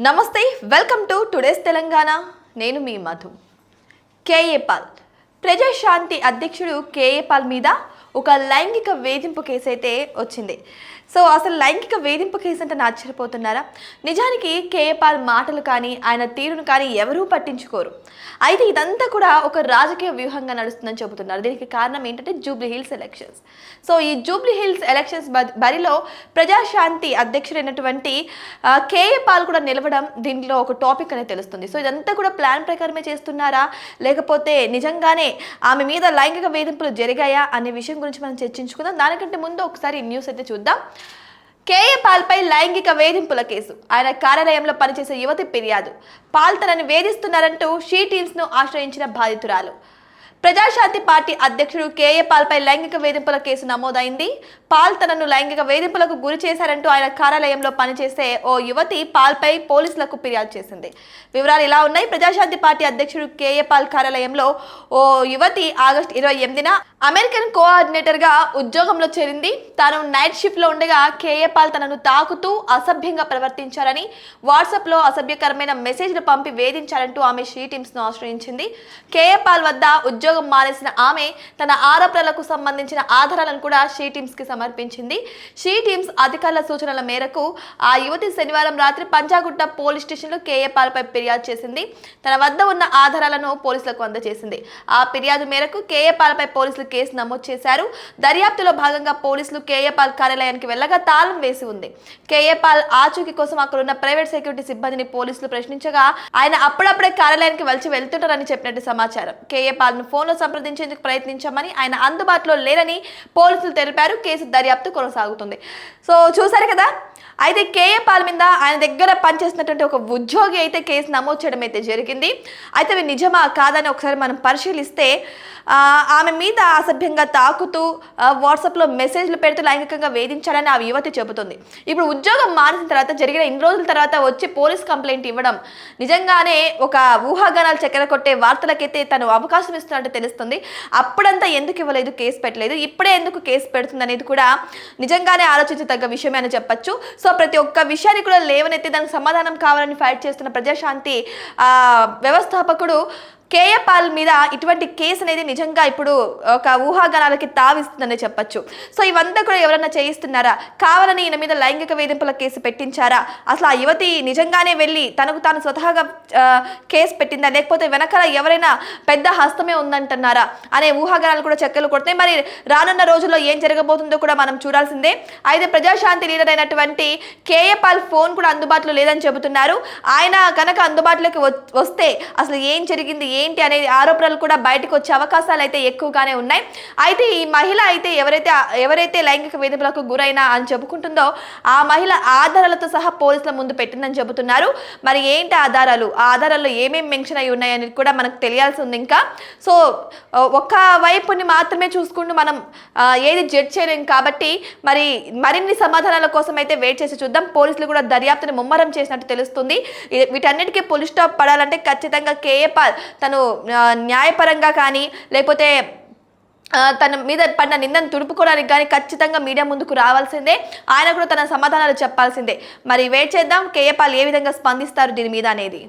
నమస్తే welcome to today's Telangana. నేను మీ మధు. కేఏ పాల్. ప్రజాశాంతి అధ్యక్షుడు కేఏ పాల్ మీద ఒక లైంగిక వేధింపు కేసు అయితే వచ్చింది. సో అసలు లైంగిక వేధింపు కేసు అంటే ఆశ్చర్యపోతున్నారా? నిజానికి కేఏపాల్ మాటలు కానీ ఆయన తీరును కానీ ఎవరూ పట్టించుకోరు. అయితే ఇదంతా కూడా ఒక రాజకీయ వ్యూహంగా నడుస్తుందని చెబుతున్నారు. దీనికి కారణం ఏంటంటే జూబ్లీ హిల్స్ ఎలక్షన్స్ సో ఈ జూబ్లీ హిల్స్ ఎలక్షన్స్ బరిలో ప్రజాశాంతి అధ్యక్షుడైనటువంటి కేఏపాల్ కూడా నిలవడం దీనిలో ఒక టాపిక్ అనేది తెలుస్తుంది. సో ఇదంతా కూడా ప్లాన్ ప్రకారమే చేస్తున్నారా? లేకపోతే నిజంగానే ఆమె మీద లైంగిక వేధింపులు జరిగాయా? అనే విషయం గురించి మనం చర్చించుకుందాం. దానికంటే ముందు ఒకసారి న్యూస్ అయితే చూద్దాం. కేఏ పాల్పై లైంగిక వేధింపుల కేసు. ఆయన కార్యాలయంలో పనిచేసే యువతి ఫిర్యాదు. పాల్ తనని వేధిస్తున్నారంటూ షీ టీమ్స్ను ఆశ్రయించిన బాధితురాలు. ప్రజాశాంతి పార్టీ అధ్యక్షుడు కేఏ పాల్పై లైంగిక వేధింపుల కేసు నమోదైంది. పాల్ తనను లైంగిక వేధింపులకు గురి చేశారంటూ ఆయన కార్యాలయంలో పనిచేసే ఓ యువతి పాల్పై పోలీసులకు ఫిర్యాదు చేసింది. వివరాలు ఇలా ఉన్నాయి? ప్రజాశాంతి పార్టీ అధ్యక్షుడు కేఏ పాల్ కార్యాలయంలో ఓ యువతి ఆగస్టు ఇరవై ఎనిమిదిన అమెరికన్ కోఆర్డినేటర్గా ఉద్యోగంలో చేరింది. తాను నైట్ షిఫ్ట్లో ఉండగా కేఏ పాల్ తనను తాకుతూ అసభ్యంగా ప్రవర్తించారని వాట్సాప్లో అసభ్యకరమైన మెసేజ్లు పంపి వేధించారంటూ ఆమె షీ టీమ్స్ను ఆశ్రయించింది. కేఏ పాల్ వద్ద ఉద్యోగ మానేసిన ఆమె తన ఆరోపణలకు సంబంధించిన ఆధారాలను కూడా షీ టీమ్స్కి సమర్పించింది. షీ టీమ్స్ అధికారుల సూచనల మేరకు ఆ యువతి శనివారం రాత్రి పంజాగుట్ట పోలీస్ స్టేషన్లో కేఏ ఫిర్యాదు చేసింది. తన వద్ద ఉన్న ఆధారాలను పోలీసులకు అందజేసింది. ఆ ఫిర్యాదు మేరకు కేఏపాల్పై పోలీసులు కేసు నమోదు చేశారు. దర్యాప్తులో భాగంగా పోలీసులు కేఏ పాల్ కార్యాలయానికి వెళ్ళగా తాళం వేసి ఉంది. కేఏ పాల్ ఆచూకీ కోసం అక్కడున్న ప్రైవేట్ సెక్యూరిటీ సిబ్బందిని పోలీసులు ప్రశ్నించగా ఆయన అప్పుడప్పుడే కార్యాలయానికి వచ్చి వెళ్తుంటారని చెప్పినట్టు సమాచారం. కేఏ పాల్ ఫోన్లో సంప్రదించేందుకు ప్రయత్నించామని ఆయన అందుబాటులో లేరని పోలీసులు తెలిపారు. కేసు దర్యాప్తు కొనసాగుతుంది. సో చూసారు కదా? అయితే కేఏ పాల్ మీద ఆయన దగ్గర పనిచేసినటువంటి ఒక ఉద్యోగి అయితే కేసు నమోదు చేయడం అయితే జరిగింది. అయితే అవి నిజమా కాదని ఒకసారి మనం పరిశీలిస్తే ఆమె మీద అసభ్యంగా తాకుతూ వాట్సాప్లో మెసేజ్లు పెడుతూ లైంగికంగా వేధించాడని ఆ యువతి చెబుతుంది. ఇప్పుడు ఉద్యోగం మానేసిన తర్వాత జరిగిన ఇన్ని రోజుల తర్వాత వచ్చి పోలీస్ కంప్లైంట్ ఇవ్వడం నిజంగానే ఒక ఊహాగానాలు చక్కెర కొట్టే వార్తలకైతే తను అవకాశం ఇస్తున్నట్టు తెలుస్తుంది. అప్పుడంతా ఎందుకు ఇవ్వలేదు కేసు పెట్టలేదు? ఇప్పుడే ఎందుకు కేసు పెడుతుంది అనేది కూడా నిజంగానే ఆలోచించదగ్గ విషయమే అని చెప్పచ్చు. సో ప్రతి ఒక్క విషయాన్ని కూడా లేవనెత్తి దానికి సమాధానం కావాలని ఫైట్ చేస్తున్న ప్రజాశాంతి వ్యవస్థాపకుడు కేఏ పాల్ మీద ఇటువంటి కేసు అనేది నిజంగా ఇప్పుడు ఒక ఊహాగానాలకి తావిస్తుందని చెప్పొచ్చు. సో ఇవంతా కూడా ఎవరన్నా చేయిస్తున్నారా? కావాలని ఈయన మీద లైంగిక వేధింపుల కేసు పెట్టించారా? అసలు ఆ యువతి నిజంగానే వెళ్ళి తనకు తాను స్వతహాగా కేసు పెట్టిందా? లేకపోతే వెనకాల ఎవరైనా పెద్ద హస్తమే ఉందంటున్నారా? అనే ఊహాగానాలు కూడా చెక్కలు కొడతాయి మరి రానున్న రోజుల్లో ఏం జరగబోతుందో కూడా మనం చూడాల్సిందే. అయితే ప్రజాశాంతి లీడర్ అయినటువంటి కేఏ పాల్ ఫోన్ కూడా అందుబాటులో లేదని చెబుతున్నారు. ఆయన కనుక అందుబాటులోకి వస్తే అసలు ఏం జరిగింది? ఏంటి అనేది ఆరోపణలు కూడా బయటకు వచ్చే అవకాశాలు అయితే ఎక్కువగానే ఉన్నాయి. అయితే ఈ మహిళ అయితే ఎవరైతే ఎవరైతే లైంగిక వేధింపులకు గురైనా అని చెప్పుకుంటుందో ఆ మహిళ ఆధారాలతో సహా పోలీసుల ముందు పెట్టిందని చెబుతున్నారు. మరి ఏంటి ఆధారాలు? ఆ ఆధారాల్లో ఏమేమి మెన్షన్ అయి ఉన్నాయని కూడా మనకు తెలియాల్సి ఉంది ఇంకా. సో ఒక్క వైపుని మాత్రమే చూసుకుంటూ మనం ఏది జడ్జ్ చేయలేం కాబట్టి మరి మరిన్ని సమాధానాల కోసం అయితే వెయిట్ చేసి చూద్దాం. పోలీసులు కూడా దర్యాప్తుని ముమ్మరం చేసినట్టు తెలుస్తుంది. వీటన్నిటికీ పోలీస్ స్టాప్ పడాలంటే ఖచ్చితంగా కేఏ పాల్ తను న్యాయపరంగా కానీ లేకపోతే తన మీద పడిన నిందను తుడుపుకోవడానికి కానీ ఖచ్చితంగా మీడియా ముందుకు రావాల్సిందే. ఆయన కూడా తన సమాధానాలు చెప్పాల్సిందే. మరి వెయిట్ చేద్దాం. కేఏపాల్ ఏ విధంగా స్పందిస్తారు దీని మీద అనేది?